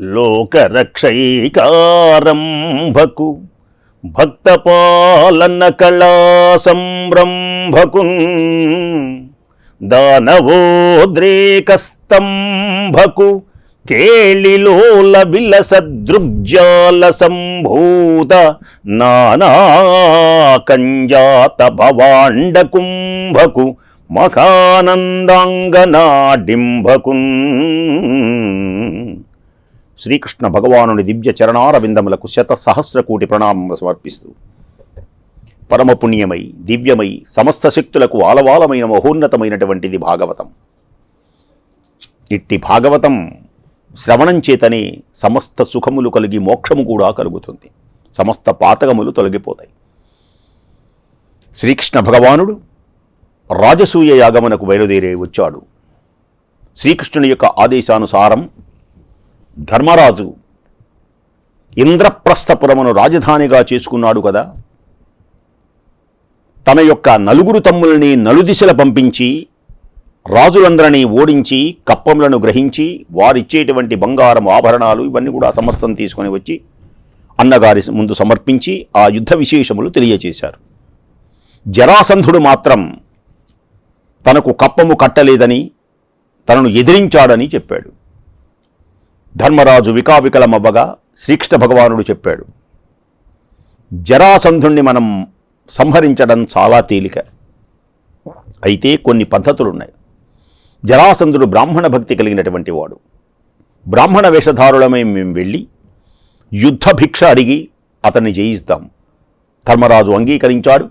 లోకరక్షైకారంభకు భక్తపాలన కళా సంరంభకున్ దానవోద్రేకస్తంభకు కేళిలోల విలసదృగ్జాల సంభూత నానాకంజాత భవాండ కుంభకు మఖానందాంగనాడింభకున్ శ్రీకృష్ణ భగవానుని దివ్య చరణారవిందములకు శత సహస్ర ప్రణామం సమర్పిస్తూ పరమ పుణ్యమై దివ్యమై సమస్త శక్తులకు ఆలవాలమైన మహోన్నతమైనటువంటిది భాగవతం. ఇట్టి భాగవతం శ్రవణం చేతనే సమస్త సుఖములు కలిగి మోక్షము కూడా కలుగుతుంది. సమస్త పాతకములు తొలగిపోతాయి. శ్రీకృష్ణ భగవానుడు రాజసూయ యాగమునకు బయలుదేరి వచ్చాడు. శ్రీకృష్ణుని యొక్క ఆదేశానుసారం ధర్మరాజు ఇంద్రప్రస్థపురమును రాజధానిగా చేసుకున్నాడు కదా. తన యొక్క నలుగురు తమ్ముల్ని నలుదిశల పంపించి రాజులందరినీ ఓడించి కప్పములను గ్రహించి వారిచ్చేటువంటి బంగారం ఆభరణాలు ఇవన్నీ కూడా సమస్తం తీసుకొని వచ్చి అన్నగారి ముందు సమర్పించి ఆ యుద్ధ విశేషములు తెలియచేశారు. జరాసంధుడు మాత్రం తనకు కప్పము కట్టలేదని తనను ఎదిరించాడని చెప్పాడు. ధర్మరాజు వికావికలమవ్వగా శ్రీకృష్ణ భగవానుడు చెప్పాడు జరాసంధుణ్ణి మనం సంహరించడం చాలా తేలిక. అయితే కొన్ని పద్ధతులున్నాయి. జరాసంధుడు బ్రాహ్మణ భక్తి కలిగినటువంటి వాడు. బ్రాహ్మణ వేషధారులమై మేము వెళ్ళి యుద్ధ భిక్ష అడిగి అతన్ని జయిస్తాం. ధర్మరాజు అంగీకరించాడు.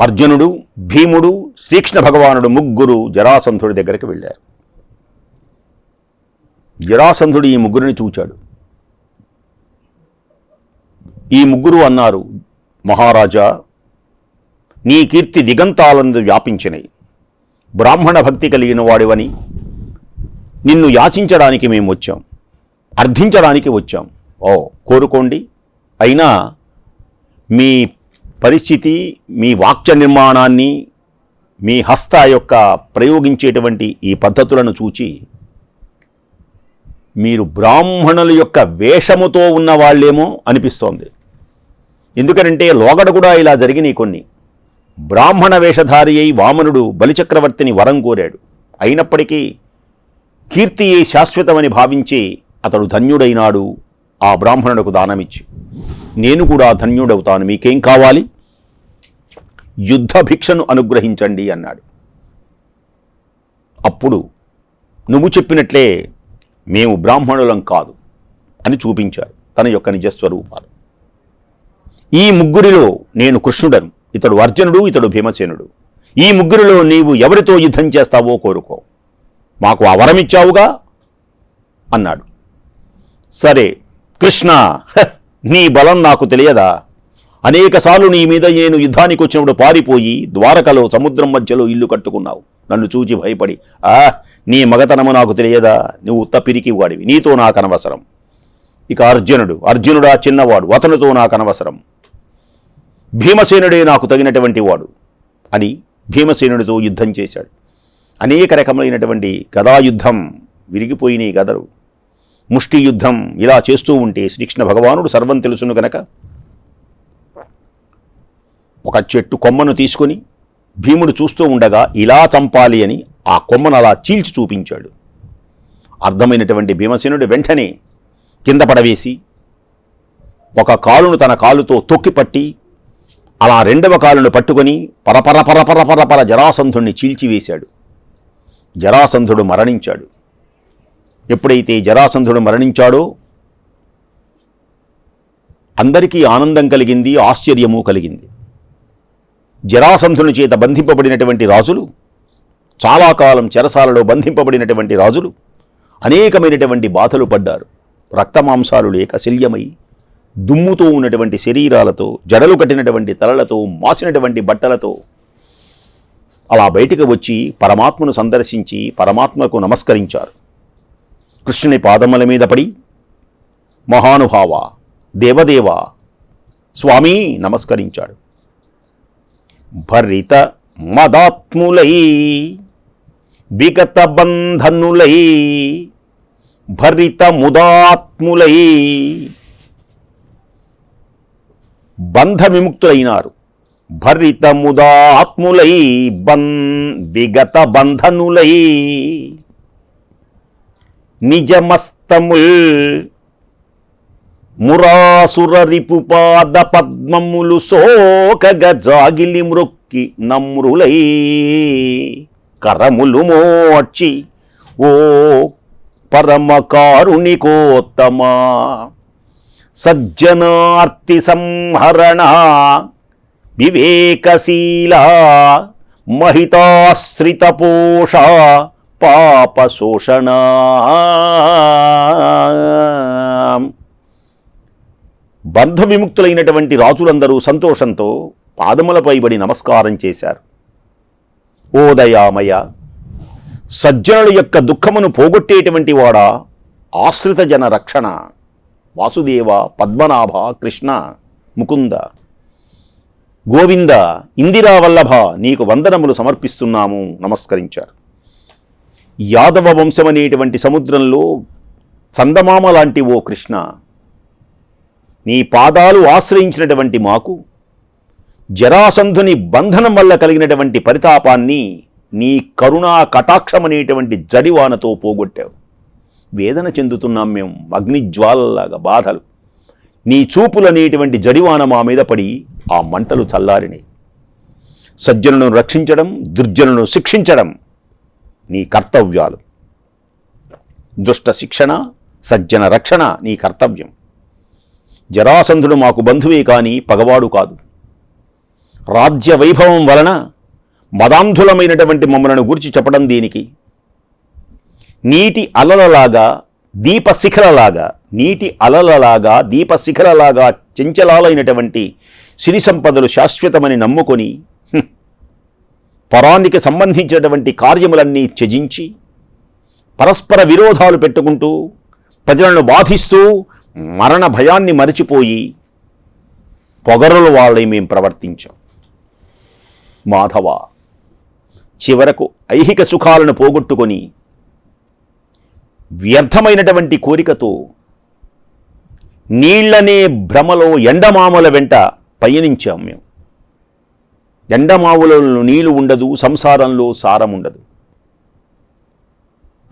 అర్జునుడు భీముడు శ్రీకృష్ణ భగవానుడు ముగ్గురు జరాసంధుడి దగ్గరికి వెళ్ళారు. జరాసంధుడు ఈ ముగ్గురిని చూచాడు. ఈ ముగ్గురు అన్నారు మహారాజా నీ కీర్తి దిగంతాలందు వ్యాపించినాయి బ్రాహ్మణ భక్తి కలిగిన వాడివని. నిన్ను యాచించడానికి మేము వచ్చాం. అర్థించడానికి వచ్చాం. ఓ కోరుకోండి. అయినా మీ పరిస్థితి మీ వాక్య నిర్మాణాన్ని మీ హస్త యొక్క ప్రయోగించేటువంటి ఈ పద్ధతులను చూచి మీరు బ్రాహ్మణుల యొక్క వేషముతో ఉన్న వాళ్ళేమో అనిపిస్తోంది. ఎందుకనంటే లోగడ కూడా ఇలా జరిగినాయి కొన్ని. బ్రాహ్మణ వేషధారి అయి వామనుడు బలిచక్రవర్తిని వరం కోరాడు. అయినప్పటికీ కీర్తియే శాశ్వతమని భావించి అతడు ధన్యుడైనాడు ఆ బ్రాహ్మణులకు దానమిచ్చి. నేను కూడా ధన్యుడవుతాను మీకేం కావాలి? యుద్ధ భిక్షను అనుగ్రహించండి అన్నాడు. అప్పుడు నువ్వు చెప్పినట్లే మేము బ్రాహ్మణులం కాదు అని చూపించారు తన యొక్క నిజస్వరూపాలు. ఈ ముగ్గురిలో నేను కృష్ణుడను ఇతడు అర్జునుడు ఇతడు భీమసేనుడు. ఈ ముగ్గురిలో నీవు ఎవరితో యుద్ధం చేస్తావో కోరుకో. మాకు అవరమిచ్చావుగా అన్నాడు. సరే కృష్ణ హ, నీ బలం నాకు తెలియదా? అనేకసార్లు నీ మీద నేను యుద్ధానికి వచ్చినప్పుడు పారిపోయి ద్వారకలో సముద్రం మధ్యలో ఇల్లు కట్టుకున్నావు. నన్ను చూచి భయపడి ఆ నీ మగతనము నాకు తెలియదా? నువ్వు ఉత్త పిరికి వాడివి నీతో నాకు అనవసరం. ఇక అర్జునుడు అర్జునుడా చిన్నవాడు అతనితో నాకు అనవసరం. భీమసేనుడే నాకు తగినటువంటి వాడు. అని భీమసేనుడితో యుద్ధం చేశాడు. అనేక రకములైనటువంటి గదాయుద్ధం విరిగిపోయినాయి గదరు. ముష్టి యుద్ధం ఇలా చేస్తూ ఉంటే శ్రీకృష్ణ భగవానుడు సర్వం తెలుసును గనక ఒక చెట్టు కొమ్మను తీసుకొని భీముడు చూస్తూ ఉండగా ఇలా చంపాలి అని ఆ కొమ్మను అలా చీల్చి చూపించాడు. అర్థమైనటువంటి భీమసేనుడు వెంటనే కింద పడవేసి ఒక కాలును తన కాలుతో తొక్కిపట్టి అలా రెండవ కాలును పట్టుకొని పరపర పరపర పరపర జరాసంధుణ్ణి చీల్చివేశాడు జరాసంధుడు మరణించాడు. ఎప్పుడైతే జరాసంధుడు మరణించాడో అందరికీ ఆనందం కలిగింది ఆశ్చర్యము కలిగింది. జరాసంధుని చేత బంధింపబడినటువంటి రాజులు చాలా కాలం చెరసాలలో బంధింపబడినటువంటి రాజులు అనేకమైనటువంటి బాధలు పడ్డారు. రక్తమాంసాలు లేక శల్యమై దుమ్ముతో ఉన్నటువంటి శరీరాలతో జడలు కట్టినటువంటి తలలతో మాసినటువంటి బట్టలతో అలా బయటికి వచ్చి పరమాత్మను సందర్శించి పరమాత్మకు నమస్కరించారు. కృష్ణుని పాదముల మీద పడి మహానుభావ దేవదేవ స్వామి నమస్కరించాడు. భరిత మదాత్ములై విగత బంధనులై భరిత ముదాత్ములై బంధ విముక్తులైనారు. భరిత ముదాత్ములై బన్ విగత బంధనులై నిజమస్తముల్ మురాసురరిపు పాద పద్మములు సోకగ జాగిలి మృక్కి నమ్రులై కరములు మోడ్చి ఓ పరమ కారుణికోత్తమా సజ్జనార్తి సంహరణ వివేకశీల మహితాశ్రిత పోష పాప శోషణ. బంధ విముక్తులైనటువంటి రాజులందరూ సంతోషంతో పాదములపై బడి నమస్కారం చేశారు. ఓ దయామయ సజ్జనుల యొక్క దుఃఖమును పోగొట్టేటువంటి వాడా? ఆశ్రిత జన రక్షణ వాసుదేవ పద్మనాభ కృష్ణ ముకుంద. గోవింద ఇందిరావల్లభ నీకు వందనములు సమర్పిస్తున్నాము నమస్కరించారు. యాదవ వంశమనేటువంటి సముద్రంలో చందమామ లాంటి ఓ కృష్ణ నీ పాదాలు ఆశ్రయించినటువంటి మాకు జరాసంధుని బంధనం వల్ల కలిగినటువంటి పరితాపాన్ని నీ కరుణా కటాక్షమనేటువంటి జడివానతో పోగొట్టావు. వేదన చెందుతున్నాం మేము అగ్నిజ్వాలలాగా బాధలు. నీ చూపులనేటువంటి జడివాన మా మీద పడి ఆ మంటలు చల్లారినాయి. సజ్జనులను రక్షించడం దుర్జనులను శిక్షించడం నీ కర్తవ్యాలు. దుష్ట శిక్షణ సజ్జన రక్షణ నీ కర్తవ్యం. జరాసంధుడు మాకు బంధువే కాని పగవాడు కాదు. రాజ్య వైభవం వలన మదాంధులమైనటువంటి మమ్మలను గురించి చెప్పడం దీనికి? నీటి అలలలాగా దీప శిఖరలాగా నీటి అలలలాగా దీప శిఖరలాగా చెంచలాలైనటువంటి సిరి సంపదలు శాశ్వతమని నమ్ముకొని పరానికి సంబంధించినటువంటి కార్యములన్నీ త్యజించి పరస్పర విరోధాలు పెట్టుకుంటూ ప్రజలను బాధిస్తూ మరణ భయాన్ని మరిచిపోయి పొగరుల వాళ్ళై మేము ప్రవర్తించాం. మాధవ చివరకు ఐహిక సుఖాలను పోగొట్టుకొని వ్యర్థమైనటువంటి కోరికతో నీళ్ళనే భ్రమలో ఎండమామల వెంట పయనించాం మేము. ఎండమావులలో నీళ్ళు ఉండదు సంసారంలో సారం ఉండదు.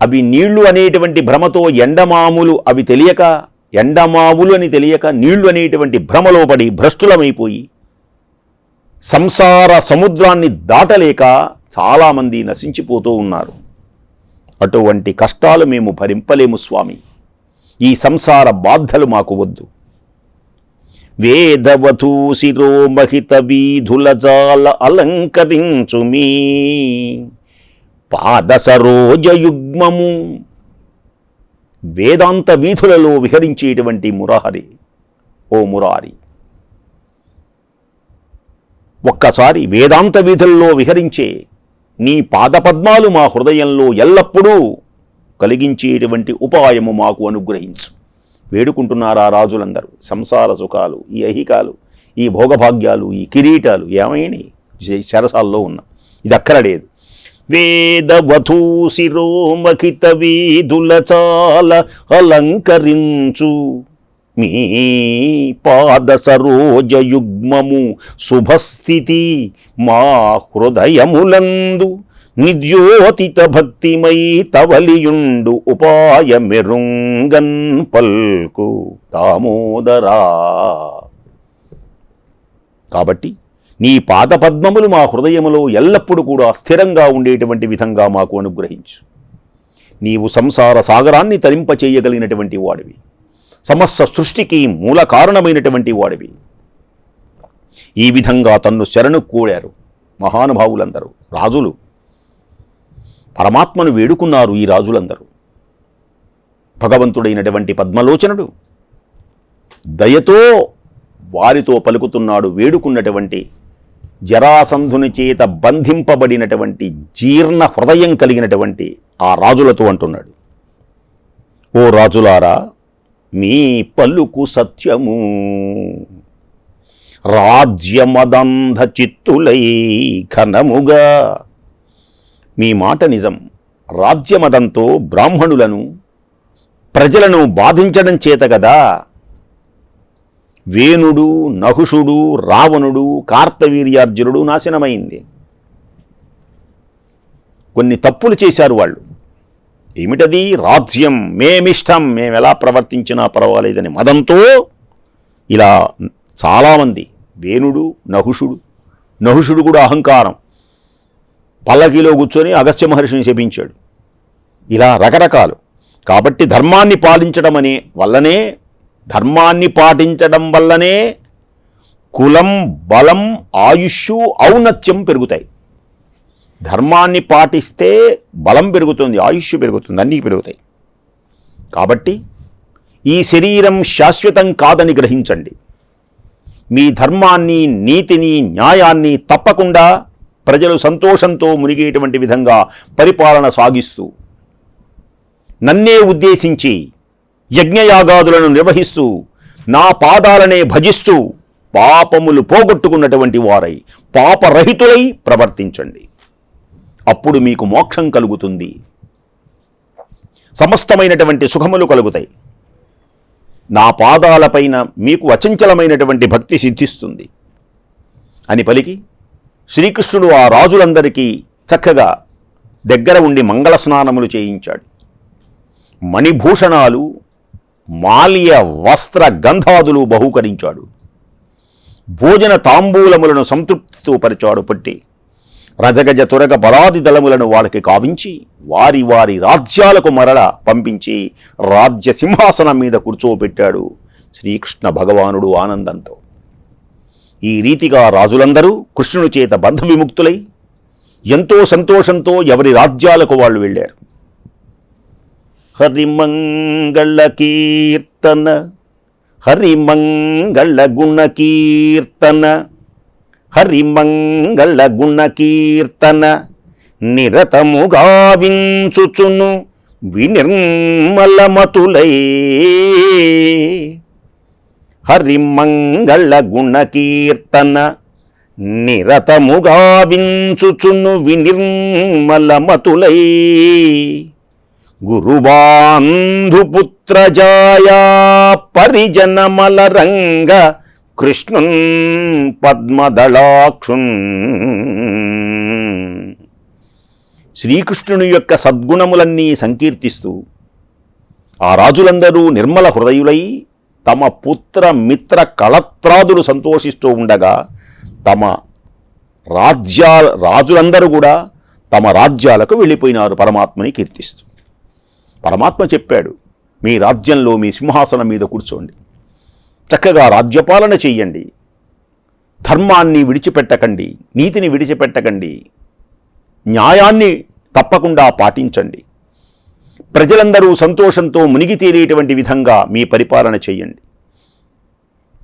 అవి నీళ్ళు అనేటువంటి భ్రమతో ఎండమాములు అవి తెలియక ఎండమావులు అని తెలియక నీళ్ళు అనేటువంటి భ్రమలో పడి భ్రష్టులమైపోయి సంసార సముద్రాన్ని దాటలేక చాలామంది నశించిపోతూ ఉన్నారు. అటువంటి కష్టాలు మేము భరింపలేము స్వామి. ఈ సంసార బాధలు మాకు వద్దు. వేదవధూ శిరోమహిత వీధుల జాల అలంకరించుమీ. పాద సరోజయుగ్మము వేదాంత వీధులలో విహరించేటువంటి మురారి ఓ మురారి. ఒక్కసారి వేదాంత వీధుల్లో విహరించే నీ పాదపద్మాలు మా హృదయంలో ఎల్లప్పుడూ కలిగించేటువంటి ఉపాయము మాకు అనుగ్రహించు. వేడుకుంటున్నారా రాజులందరూ? సంసార సుఖాలు ఈ అహికాలు ఈ భోగభాగ్యాలు ఈ కిరీటాలు ఏమైనా శరసాల్లో ఉన్న. ఇది అక్కర లేదు. వేదవధూ శిరోమఖిత వీధుల చాల అలంకరించు. మీ పాద సరోజయుగ్మము శుభస్థితి మా హృదయములందు. నిద్యోతిత భక్తిమై తవలియుండు ఉపాయ మెరుంగన్ పల్కు. దామోదరా. కాబట్టి నీ పాదపద్మములు మా హృదయములో ఎల్లప్పుడూ కూడా స్థిరంగా ఉండేటువంటి విధంగా మాకు అనుగ్రహించు. నీవు సంసార సాగరాన్ని తరింపచేయగలిగినటువంటి వాడివి. సమస్త సృష్టికి మూల కారణమైనటువంటి వాడివి. ఈ విధంగా తన్ను శరణు కూడారు మహానుభావులందరూ రాజులు. పరమాత్మను వేడుకున్నారు ఈ రాజులందరూ. భగవంతుడైనటువంటి పద్మలోచనుడు దయతో వారితో పలుకుతున్నాడు వేడుకున్నటువంటి జరాసంధుని చేత బంధింపబడినటువంటి జీర్ణ హృదయం కలిగినటువంటి ఆ రాజులతో అంటున్నాడు. ఓ రాజులారా మీ పలుకు సత్యము. రాజ్యమదంధ చిత్తులై ఘనముగా. మీ మాట నిజం. రాజ్యమదంతో బ్రాహ్మణులను ప్రజలను బాధించడం చేత కదా వేణుడు నహుషుడు రావణుడు కార్తవీర్యార్జునుడు నాశనమైంది. కొన్ని తప్పులు చేశారు వాళ్ళు. ఏమిటది? రాజ్యం మేమిష్టం మేము ఎలా ప్రవర్తించినా పర్వాలేదని మదంతో ఇలా చాలామంది వేణుడు నహుషుడు నహుషుడు కూడా అహంకారం. పల్లకిలో కూర్చొని అగస్త్య మహర్షిని శపించాడు. ఇలా రకరకాలు. కాబట్టి ధర్మాన్ని పాలించడం అనే వల్లనే ధర్మాన్ని పాటించడం వల్లనే కులం బలం ఆయుష్షు ఔన్నత్యం పెరుగుతాయి. ధర్మాన్ని పాటిస్తే బలం పెరుగుతుంది ఆయుష్ పెరుగుతుంది అన్నీ పెరుగుతాయి. కాబట్టి ఈ శరీరం శాశ్వతం కాదని గ్రహించండి. మీ ధర్మాన్ని నీతిని న్యాయాన్ని తప్పకుండా ప్రజలు సంతోషంతో మునిగేటువంటి విధంగా పరిపాలన సాగిస్తూ నన్నే ఉద్దేశించి యజ్ఞయాగాదులను నిర్వహిస్తూ నా పాదాలనే భజిస్తూ పాపములు పోగొట్టుకున్నటువంటి వారై పాపరహితులై ప్రవర్తించండి. అప్పుడు మీకు మోక్షం కలుగుతుంది. సమస్తమైనటువంటి సుఖములు కలుగుతాయి. నా పాదాలపైన మీకు అచంచలమైనటువంటి భక్తి సిద్ధిస్తుంది. అని పలికి శ్రీకృష్ణుడు ఆ రాజులందరికీ చక్కగా దగ్గర ఉండి మంగళ స్నానములు చేయించాడు. మణిభూషణాలు మాల్య వస్త్ర గంధాదులు బహూకరించాడు. భోజన తాంబూలములను సంతృప్తితో పరిచాడు పట్టి. రజగజ తురగ బలాది దళములను వాళ్ళకి కావించి వారి వారి రాజ్యాలకు మరల పంపించి రాజ్య సింహాసనం మీద కూర్చోబెట్టాడు శ్రీకృష్ణ భగవానుడు ఆనందంతో. ఈ రీతిగా రాజులందరూ కృష్ణుని చేత బంధ విముక్తులై ఎంతో సంతోషంతో ఎవరి రాజ్యాలకు వాళ్ళు వెళ్ళారు. హరిమంగళ కీర్తన హరిమంగళ గుణ కీర్తన హరిమంగళ గుణ కీర్తన నిరతముగా వించుచును వినిర్మలమతులై. హరిమంగళ గుణ కీర్తన నిరతముగా వించుచును వినిర్మలమతులై. గురుబాంధుపుత్రజాయా పరిజనమలరంగ కృష్ణున్ పద్మదళాక్షున్. శ్రీకృష్ణుని యొక్క సద్గుణములన్నీ సంకీర్తిస్తూ ఆ రాజులందరూ నిర్మల హృదయులై తమ పుత్ర మిత్ర కళత్రాదులు సంతోషిస్తూ ఉండగా తమ రాజ్యాల రాజులందరూ కూడా తమ రాజ్యాలకు వెళ్ళిపోయినారు పరమాత్మని కీర్తిస్తూ. పరమాత్మ చెప్పాడు మీ రాజ్యంలో మీ సింహాసనం మీద కూర్చోండి. చక్కగా రాజ్యపాలన చెయ్యండి. ధర్మాన్ని విడిచిపెట్టకండి నీతిని విడిచిపెట్టకండి. న్యాయాన్ని తప్పకుండా పాటించండి. ప్రజలందరూ సంతోషంతో మునిగి తేలేటువంటి విధంగా మీ పరిపాలన చేయండి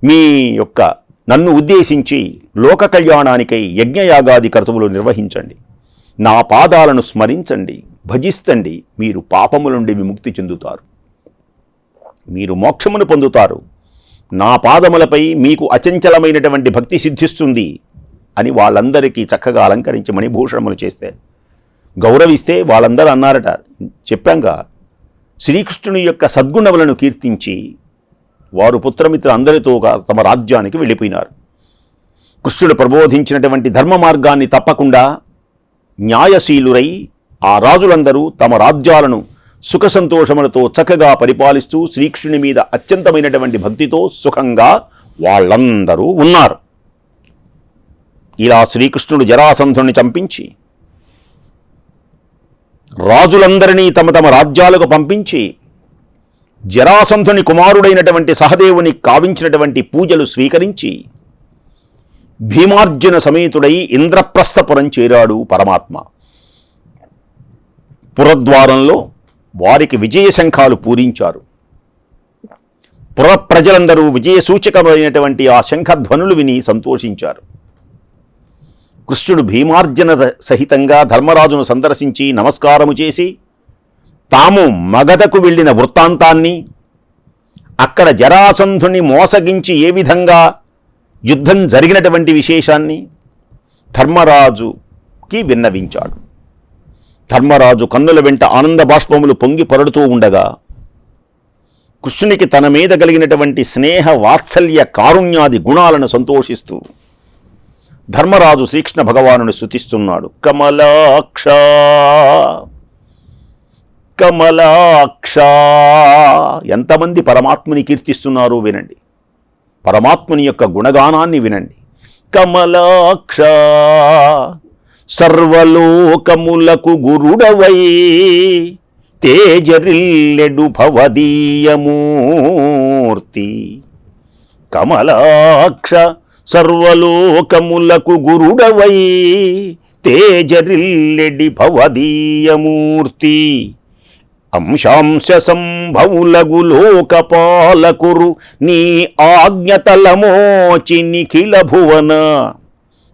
మీ యొక్క నన్ను ఉద్దేశించి లోక కళ్యాణానికై యజ్ఞయాగాది కర్తవులు నిర్వహించండి. నా పాదాలను స్మరించండి. భజిస్తండి మీరు పాపముల నుండి విముక్తి చెందుతారు. మీరు మోక్షమును పొందుతారు. నా పాదములపై మీకు అచంచలమైనటువంటి భక్తి సిద్ధిస్తుంది అని వాళ్ళందరికీ చక్కగా అలంకరించమని భూషణములు చేస్తే. గౌరవిస్తే వాళ్ళందరూ అన్నారట చెప్పాంగా శ్రీకృష్ణుని యొక్క సద్గుణములను కీర్తించి వారు పుత్రమిత్ర అందరితో తమ రాజ్యానికి వెళ్ళిపోయినారు. కృష్ణుడు ప్రబోధించినటువంటి ధర్మ మార్గాన్ని తప్పకుండా న్యాయశీలురై ఆ రాజులందరూ తమ రాజ్యాలను సుఖ సంతోషములతో చక్కగా పరిపాలిస్తూ శ్రీకృష్ణుని మీద అత్యంతమైనటువంటి భక్తితో సుఖంగా వాళ్ళందరూ ఉన్నారు. ఇలా శ్రీకృష్ణుడు జరాసంధుని చంపించి రాజులందరినీ తమ తమ రాజ్యాలకు పంపించి జరాసంధుని కుమారుడైనటువంటి సహదేవుని కావించినటువంటి పూజలు స్వీకరించి భీమార్జున సమేతుడై ఇంద్రప్రస్థపురం చేరాడు పరమాత్మ. పురద్వారంలో వారికి విజయ శంఖాలు పూరించారు. పుర ప్రజలందరూ విజయ సూచకమైనటువంటి ఆ శంఖధ్వనులు విని సంతోషించారు. కృష్ణుడు భీమార్జన సహితంగా ధర్మరాజును సందర్శించి నమస్కారము చేసి తాము మగధకు వెళ్ళిన వృత్తాంతాన్ని అక్కడ జరాసంధుని మోసగించి ఏ విధంగా యుద్ధం జరిగినటువంటి విశేషాన్ని ధర్మరాజుకి విన్నవించాడు. ధర్మరాజు కన్నుల వెంట ఆనంద బాష్పములు పొంగి పొరడుతూ ఉండగా కృష్ణునికి తన మీద కలిగినటువంటి స్నేహ వాత్సల్య కారుణ్యాది గుణాలను సంతోషిస్తూ ధర్మరాజు శ్రీకృష్ణ భగవానుని శృతిస్తున్నాడు కమలాక్ష కమలాక్ష. ఎంతమంది పరమాత్మని కీర్తిస్తున్నారు వినండి. పరమాత్మని యొక్క గుణగానాన్ని వినండి. కమలాక్ష సర్వలోకములకు గురుడవై తేజరిల్లెడు భవదీయమూర్తి. కమలాక్ష సర్వలోకములకు గురుడవై తేజరిల్లెడి భవదీయమూర్తి. అంశాంశ సంభవులగు లోకపాలకురు నీ ఆజ్ఞతలమోచి నిఖిల భువన.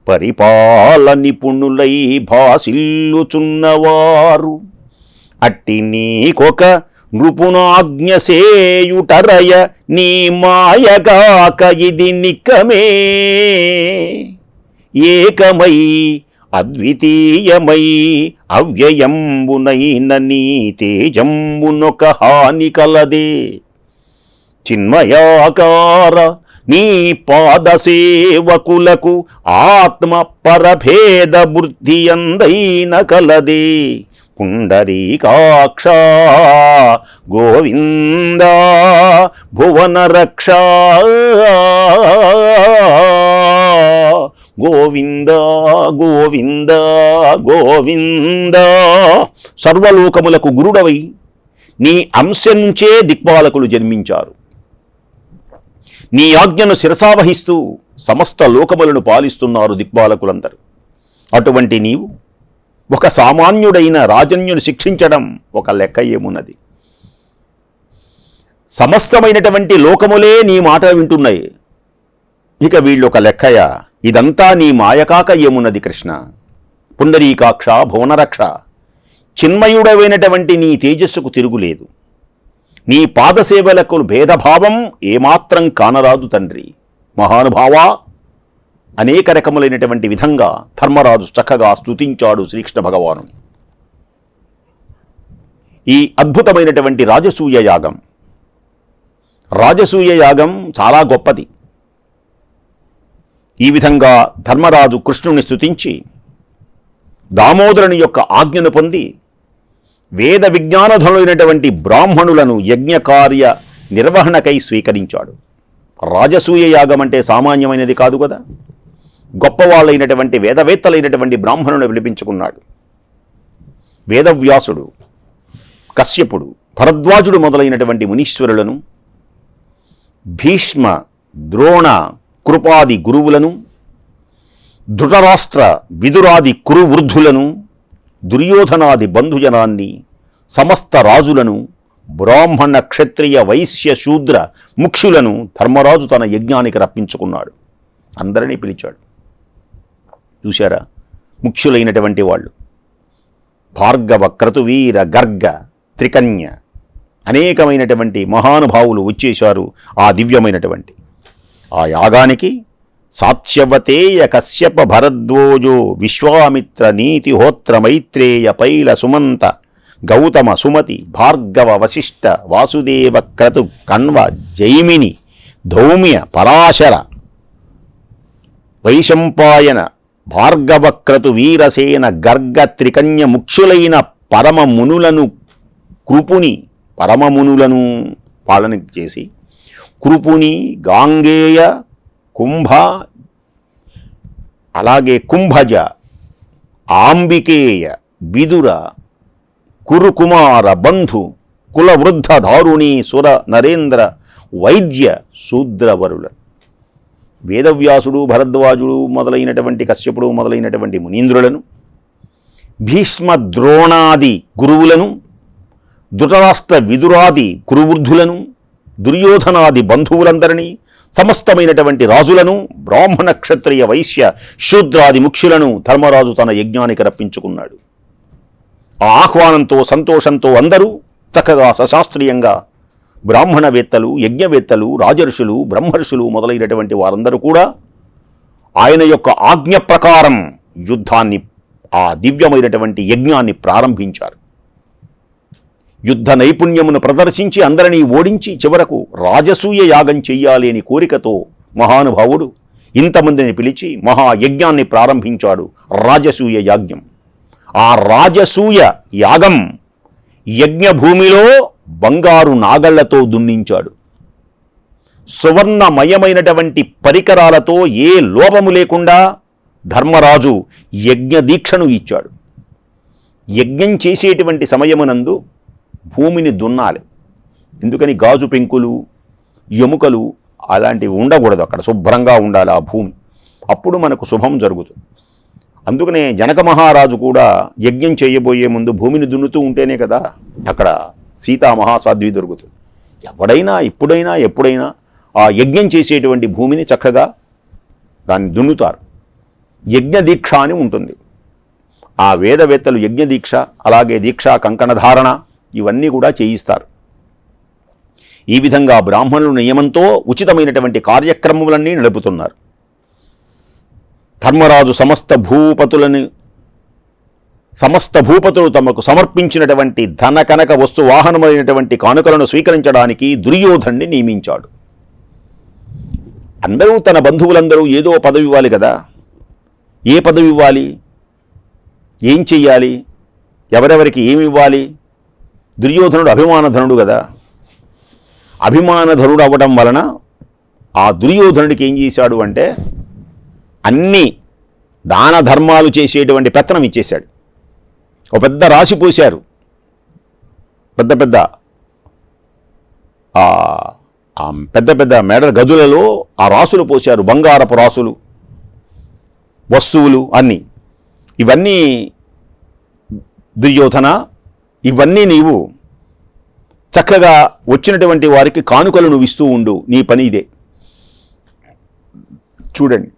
పరిపాల నిపుణులై భాసిల్లుచున్నవారు. అట్టి నీకొక నృపుణాజ్ఞసేయుటరయ నీ మాయగాక ఇది నిక్కమే. ఏకమై అద్వితీయమై అవ్యయంబునైన నీ తేజంబునొక హాని కలదే. చిన్మయాకార నీ పాద సేవకులకు ఆత్మ పరభేద బుద్ధి అందైన కలదే. పుండరీకాక్ష గోవింద భువన రక్ష గోవింద గోవింద గోవింద. సర్వలోకములకు గురుడవై నీ అంశ నుంచే దిక్పాలకులు జన్మించారు. నీ ఆజ్ఞను శిరసావహిస్తూ సమస్త లోకములను పాలిస్తున్నారు దిక్పాలకులందరూ. అటువంటి నీవు ఒక సామాన్యుడైన రాజన్యుని శిక్షించడం ఒక లెక్క ఏమున్నది? సమస్తమైనటువంటి లోకములే నీ మాట వింటున్నాయి. ఇక వీళ్ళు ఒక ఇదంతా నీ మాయకాక ఏమున్నది కృష్ణ? పుండరీకాక్ష భువనరక్ష చిన్మయుడవైనటువంటి నీ తేజస్సుకు తిరుగులేదు. నీ పాదసేవలకు భేదభావం ఏమాత్రం కానరాదు తండ్రి. మహానుభావా అనేక రకములైనటువంటి విధంగా ధర్మరాజు చక్కగా స్తుతించాడు శ్రీకృష్ణ భగవాను. ఈ అద్భుతమైనటువంటి రాజసూయ యాగం. రాజసూయ యాగం చాలా గొప్పది. ఈ విధంగా ధర్మరాజు కృష్ణుని స్తుతించి దామోదరుని యొక్క ఆజ్ఞను పొంది వేద విజ్ఞానధనులైనటువంటి బ్రాహ్మణులను యజ్ఞకార్య నిర్వహణకై స్వీకరించాడు. రాజసూయ యాగం అంటే సామాన్యమైనది కాదు కదా? గొప్పవాళ్ళైనటువంటి వేదవేత్తలైనటువంటి బ్రాహ్మణుని పిలిపించుకున్నాడు వేదవ్యాసుడు కశ్యపుడు భరద్వాజుడు మొదలైనటువంటి మునీశ్వరులను భీష్మ ద్రోణ కృపాది గురువులను ధృతరాష్ట్ర విదురాది కురువృద్ధులను దుర్యోధనాది బంధుజనాన్ని సమస్త రాజులను బ్రాహ్మణ క్షత్రియ వైశ్య శూద్ర ముఖ్యులను ధర్మరాజు తన యజ్ఞానికి రప్పించుకున్నాడు. అందరినీ పిలిచాడు. చూశారా? ముఖ్యులైనటువంటి వాళ్ళు. భార్గవ క్రతువీర గర్గ త్రికన్య అనేకమైనటువంటి మహానుభావులు వచ్చేశారు ఆ దివ్యమైనటువంటి. ఆ యాగానికి సాత్యవతేయ కశ్యప భరద్వోజో విశ్వామిత్ర నీతిహోత్ర మైత్రేయ పైల సుమంత గౌతమ సుమతి భార్గవ వశిష్ట వాసుదేవ క్రతు కణ్వ జైమిని ధౌమ్య పరాశర వైశంపాయన భార్గవక్రతు వీరసేన గర్గ త్రికన్య ముక్షులైన పరమ మునులను కృపుని పరమమునులను పాలన చేసి కృపుని గాంగేయ కుంభ అలాగే కుంభజ ఆంబికేయ బిదుర కురుకుమార బంధు కులవృద్ధ దారుణి సుర నరేంద్ర వైద్య శూద్రవరుల. వేదవ్యాసుడు భరద్వాజుడు మొదలైనటువంటి కశ్యపుడు మొదలైనటువంటి మునీంద్రులను భీష్మ ద్రోణాది గురువులను ధృతరాష్ట్ర విదురాది కురువృద్ధులను దుర్యోధనాది బంధువులందరినీ సమస్తమైనటువంటి రాజులను బ్రాహ్మణ క్షత్రియ వైశ్య శూద్రాది ముఖ్యులను ధర్మరాజు తన యజ్ఞానికి రప్పించుకున్నాడు. ఆ ఆహ్వానంతో సంతోషంతో అందరూ చక్కగా సశాస్త్రీయంగా బ్రాహ్మణవేత్తలు యజ్ఞవేత్తలు రాజర్షులు బ్రహ్మర్షులు మొదలైనటువంటి వారందరూ కూడా ఆయన యొక్క ఆజ్ఞ ప్రకారం యుద్ధాన్ని ఆ దివ్యమైనటువంటి యజ్ఞాన్ని ప్రారంభించారు. యుద్ధ నైపుణ్యమును ప్రదర్శించి అందరినీ ఓడించి చివరకు రాజసూయ యాగం చెయ్యాలి అని కోరికతో మహానుభావుడు ఇంతమందిని పిలిచి మహాయజ్ఞాన్ని ప్రారంభించాడు రాజసూయ యాజ్ఞం. ఆ రాజసూయ యాగం యజ్ఞభూమిలో బంగారు నాగళ్ళతో దున్నించాడు. సువర్ణమయమైనటువంటి పరికరాలతో ఏ లోపము లేకుండా ధర్మరాజు యజ్ఞ దీక్షను ఇచ్చాడు. యజ్ఞం చేసేటువంటి సమయమునందు భూమిని దున్నాలి. ఎందుకని గాజు పెంకులు ఎముకలు అలాంటివి ఉండకూడదు అక్కడ. శుభ్రంగా ఉండాలి ఆ భూమి. అప్పుడు మనకు శుభం జరుగుతుంది. అందుకనే జనక మహారాజు కూడా యజ్ఞం చేయబోయే ముందు భూమిని దున్నుతూ ఉంటేనే కదా అక్కడ సీతా మహాసాధ్వి దొరుకుతుంది. ఎవడైనా ఇప్పుడైనా ఎప్పుడైనా ఆ యజ్ఞం చేసేటువంటి భూమిని చక్కగా దాన్ని దున్నుతారు. యజ్ఞ దీక్ష అని ఉంటుంది. ఆ వేదవేత్తలు యజ్ఞ దీక్ష అలాగే దీక్ష కంకణధారణ ఇవన్నీ కూడా చేయిస్తారు. ఈ విధంగా బ్రాహ్మణుల నియమంతో ఉచితమైనటువంటి కార్యక్రమములన్నీ నడుపుతున్నారు. ధర్మరాజు సమస్త భూపతులను సమస్త భూపతులు తమకు సమర్పించినటువంటి ధన కనక వస్తు వాహనమైనటువంటి కానుకలను స్వీకరించడానికి దుర్యోధన్ని నియమించాడు. అందరూ తన బంధువులందరూ ఏదో పదవి ఇవ్వాలి కదా. ఏ పదవి ఇవ్వాలి? ఏం చెయ్యాలి? ఎవరెవరికి ఏమి ఇవ్వాలి? దుర్యోధనుడు అభిమానధనుడు కదా. అభిమానధనుడు అవ్వటం వలన ఆ దుర్యోధనుడికి ఏం చేశాడు అంటే అన్ని దాన ధర్మాలు చేసేటువంటి పెత్తనం ఇచ్చేశాడు. ఒక పెద్ద రాశి పోశారు. పెద్ద పెద్ద పెద్ద పెద్ద మెడల గదులలో ఆ రాసులు పోశారు. బంగారపు రాసులు వస్తువులు అన్నీ. ఇవన్నీ దుర్యోధన ఇవన్నీ నీవు చక్కగా వచ్చినటువంటి వారికి కానుకలు నువ్వు ఇస్తూ ఉండు. నీ పని ఇదే. చూడండి.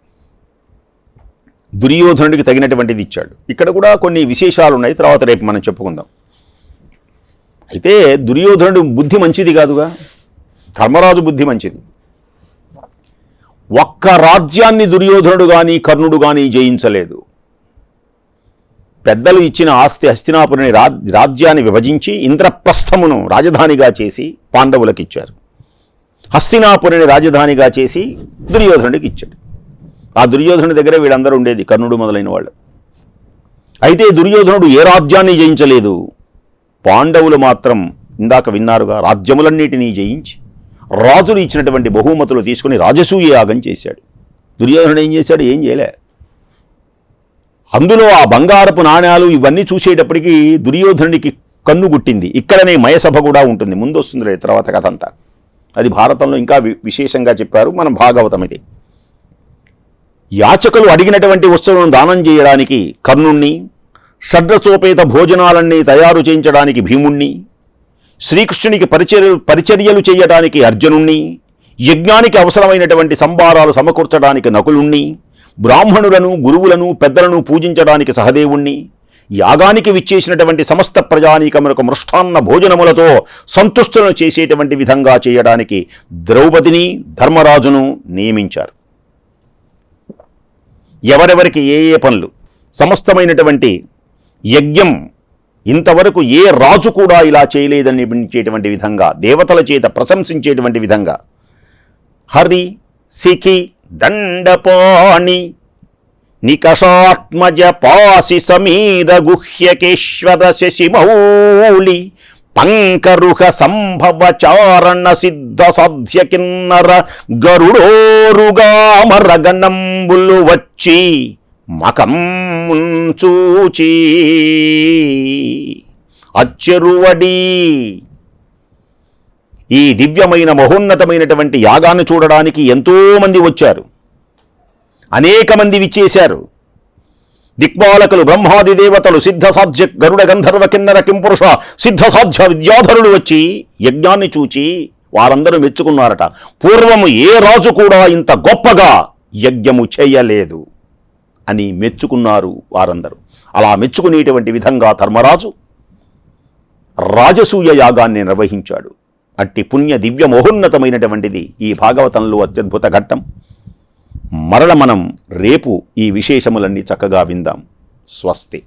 దుర్యోధనుడికి తగినటువంటిది ఇచ్చాడు. ఇక్కడ కూడా కొన్ని విశేషాలు ఉన్నాయి. తర్వాత రేపు మనం చెప్పుకుందాం. అయితే దుర్యోధనుడు బుద్ధి మంచిది కాదుగా? ధర్మరాజు బుద్ధి మంచిది. ఒక్క రాజ్యాన్ని దుర్యోధనుడు కానీ కర్ణుడు కానీ జయించలేదు. పెద్దలు ఇచ్చిన ఆస్తి హస్తినాపురిని రా రాజ్యాన్ని విభజించి ఇంద్రప్రస్థమును రాజధానిగా చేసి పాండవులకు ఇచ్చారు. హస్తినాపురిని రాజధానిగా చేసి దుర్యోధనుడికి ఇచ్చాడు. ఆ దుర్యోధనుడి దగ్గర వీళ్ళందరూ ఉండేది కర్ణుడు మొదలైన వాళ్ళు. అయితే దుర్యోధనుడు ఏ రాజ్యాన్ని జయించలేదు. పాండవులు మాత్రం ఇందాక విన్నారుగా రాజ్యములన్నిటినీ జయించి రాజులు ఇచ్చినటువంటి బహుమతులు తీసుకుని రాజసూయ యాగం చేశాడు. దుర్యోధనుడు ఏం చేశాడు? ఏం చేయలే. అందులో ఆ బంగారపు నాణ్యాలు ఇవన్నీ చూసేటప్పటికీ దుర్యోధనుడికి కన్ను గుట్టింది. ఇక్కడనే మయసభ కూడా ఉంటుంది. ముందు వస్తుంది తర్వాత కథ అంతా అది భారతంలో ఇంకా విశేషంగా చెప్పారు. మనం భాగవతం ఇది. యాచకులు అడిగినటువంటి వస్తువులను దానం చేయడానికి కర్ణుణ్ణి షడ్రసోపేత భోజనాలన్నీ తయారు చేయించడానికి భీముణ్ణి శ్రీకృష్ణునికి పరిచర్యలు పరిచర్యలు చేయడానికి అర్జునుణ్ణి యజ్ఞానికి అవసరమైనటువంటి సంభారాలు సమకూర్చడానికి నకులుణ్ణి బ్రాహ్మణులను గురువులను పెద్దలను పూజించడానికి సహదేవుణ్ణి యాగానికి విచ్చేసినటువంటి సమస్త ప్రజానీకములకు మృష్టాన్న భోజనములతో సంతుష్టులను చేసేటువంటి విధంగా చేయడానికి ద్రౌపదిని ధర్మరాజును నియమించారు. ఎవరెవరికి ఏ ఏ పనులు సమస్తమైనటువంటి యజ్ఞం ఇంతవరకు ఏ రాజు కూడా ఇలా చేయలేదని నిపించేటువంటి విధంగా దేవతల చేత ప్రశంసించేటువంటి విధంగా హరి సిఖి దండపాణి నికషాత్మజ పాసి సమీర గుహ్యకేశ్వర శశిమౌళి పంకరుహ సంభవ చారణ సిద్ధ సాధ్య కిన్నర గరుడోరుగామరగణంబులు వచ్చి మకం చూచి అచ్చెరువడీ ఈ దివ్యమైన మహోన్నతమైనటువంటి యాగాన్ని చూడడానికి ఎంతోమంది వచ్చారు. అనేక మంది విచ్చేశారు. దిక్పాలకులు బ్రహ్మాది దేవతలు సిద్ధ సాధ్య గరుడ గంధర్వ కిన్నర కింపురుష సిద్ధ సాధ్య విద్యాధరులు వచ్చి యజ్ఞాన్ని చూచి వారందరూ మెచ్చుకున్నారట. పూర్వము ఏ రాజు కూడా ఇంత గొప్పగా యజ్ఞము చేయలేదు అని మెచ్చుకున్నారు వారందరూ. అలా మెచ్చుకునేటువంటి విధంగా ధర్మరాజు రాజసూయ యాగాన్ని నిర్వహించాడు. అట్టి పుణ్య దివ్య మహోన్నతమైనటువంటిది ఈ భాగవతంలో అత్యద్భుత ఘట్టం. మరల మనం రేపు ఈ విశేషములన్నీ చక్కగా విందాం. స్వస్తి.